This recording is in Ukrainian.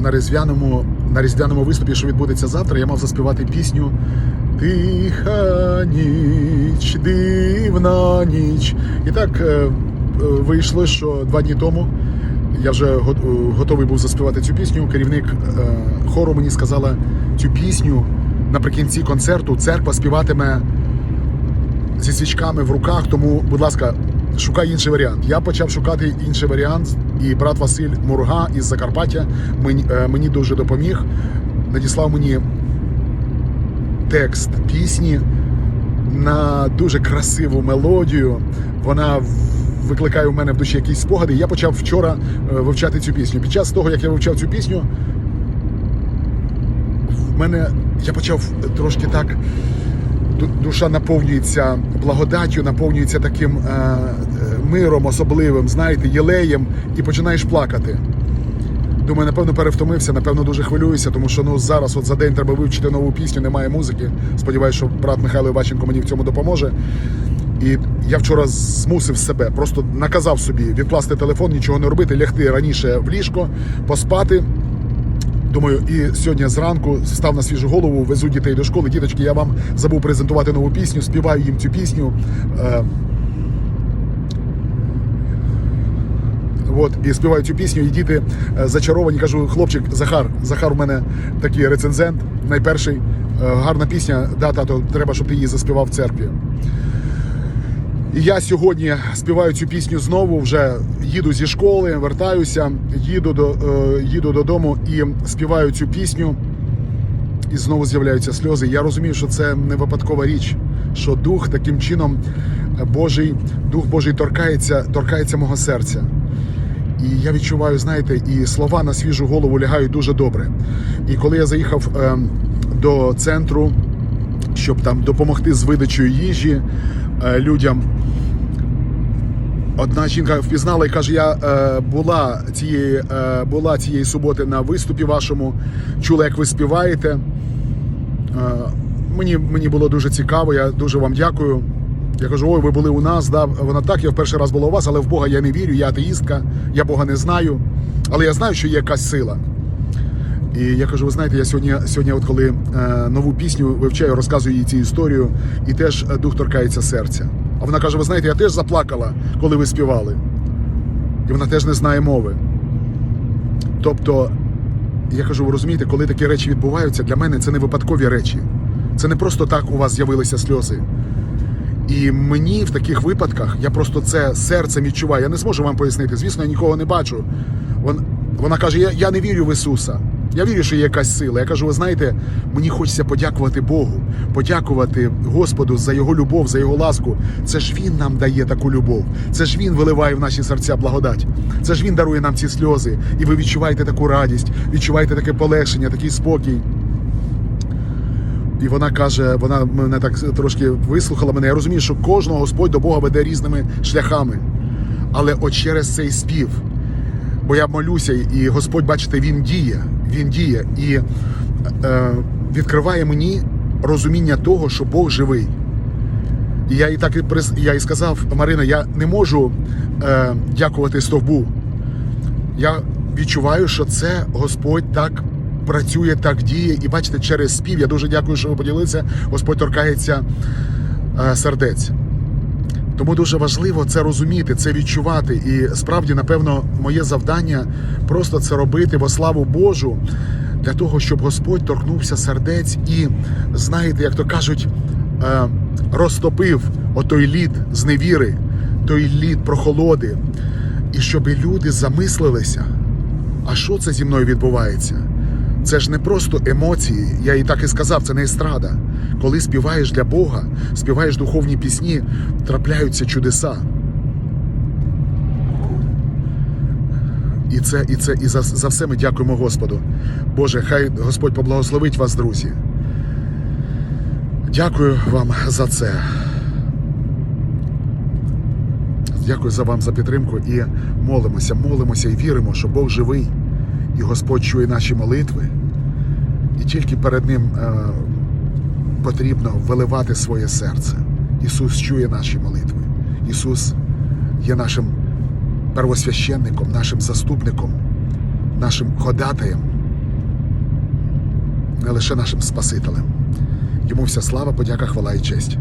на різдвяному, на різдвяному виступі, що відбудеться завтра, я мав заспівати пісню Тиха ніч, дивна ніч. І так е, е, вийшло, що два дні тому я вже е, готовий був заспівати цю пісню. Керівник хору мені сказала цю пісню наприкінці концерту церква співатиме зі свічками в руках. Тому, будь ласка, шукай інший варіант. Я почав шукати інший варіант, і брат Василь Мурга із Закарпаття мені, е, мені дуже допоміг. Надіслав мені текст пісні на дуже красиву мелодію. Вона викликає у мене в душі якісь спогади. Я почав вчора е, вивчати цю пісню. Під час того, як я вивчав цю пісню, в мене я почав трошки так. Ду- Душа наповнюється благодаттю, наповнюється таким е, е, миром особливим, знаєте, єлеєм, і починаєш плакати. Думаю, напевно, перевтомився, напевно, дуже хвилююся, тому що ну зараз, от за день треба вивчити нову пісню, немає музики. Сподіваюся, що брат Михайло Іваченко мені в цьому допоможе. І я вчора змусив себе, просто наказав собі відкласти телефон, нічого не робити, лягти раніше в ліжко, поспати. Думаю, і сьогодні зранку став на свіжу голову, везу дітей до школи. Діточки, я вам забув презентувати нову пісню, співаю їм цю пісню. Е, От, і співаю цю пісню, і діти е, зачаровані. Кажу, хлопчик, Захар, Захар у мене такий рецензент, найперший. Е, гарна пісня, да, тато, треба, щоб ти її заспівав в церкві. Я сьогодні співаю цю пісню знову. Вже їду зі школи, вертаюся, їду до е, їду додому і співаю цю пісню. І знову з'являються сльози. Я розумію, що це не випадкова річ, що дух таким чином е, Божий, дух Божий торкається, торкається мого серця. І я відчуваю, знаєте, і слова на свіжу голову лягають дуже добре. І коли я заїхав е, до центру, щоб там допомогти з видачею їжі е, людям, одна жінка впізнала і каже: Я е, була цієї, е, була цієї суботи на виступі вашому, чула, як ви співаєте. Е, мені, мені було дуже цікаво, я дуже вам дякую. Я кажу, ой, ви були у нас. Да. Вона так, я в перший раз була у вас, але в Бога я не вірю, я атеїстка, я Бога не знаю. Але я знаю, що є якась сила. І я кажу, ви знаєте, я сьогодні, сьогодні от коли е, нову пісню вивчаю, розказую їй цю історію, і теж е, дух торкається серця. А вона каже: ви знаєте, я теж заплакала, коли ви співали. І вона теж не знає мови. Тобто, я кажу, ви розумієте, коли такі речі відбуваються, для мене це не випадкові речі. Це не просто так у вас з'явилися сльози. І мені в таких випадках я просто це серцем відчуваю. Я не зможу вам пояснити. Звісно, я нікого не бачу. Вон- Вона каже: я, я не вірю в Ісуса. Я вірю, що є якась сила. Я кажу, ви знаєте, мені хочеться подякувати Богу, подякувати Господу за його любов, за його ласку. Це ж Він нам дає таку любов. Це ж Він виливає в наші серця благодать. Це ж Він дарує нам ці сльози. І ви відчуваєте таку радість, відчуваєте таке полегшення, такий спокій. І вона каже, вона мене так трошки вислухала мене. Я розумію, що кожного Господь до Бога веде різними шляхами. Але от через цей спів, бо я молюся, і Господь, бачите, Він діє, Він діє і е, відкриває мені розуміння того, що Бог живий. І я і так і я і сказав, Марина, я не можу е, дякувати стовбу. Я відчуваю, що це Господь так працює, так діє. І бачите, через спів я дуже дякую, що ви поділилися. Господь торкається е, сердець. Тому дуже важливо це розуміти, це відчувати. І справді, напевно, моє завдання просто це робити во славу Божу для того, щоб Господь торкнувся сердець і, знаєте, як то кажуть, е, розтопив отой лід з невіри, той лід прохолоди, і щоб люди замислилися, а що це зі мною відбувається? Це ж не просто емоції, я і так і сказав, це не естрада. Коли співаєш для Бога, співаєш духовні пісні, трапляються чудеса. І це, і це, і за, за все ми дякуємо Господу. Боже, хай Господь поблагословить вас, друзі. Дякую вам за це. Дякую за вам за підтримку і молимося, молимося і віримо, що Бог живий, і Господь чує наші молитви. І тільки перед Ним е, потрібно виливати своє серце. Ісус чує наші молитви. Ісус є нашим первосвященником, нашим заступником, нашим ходатаєм, не лише нашим Спасителем. Йому вся слава, подяка, хвала і честь.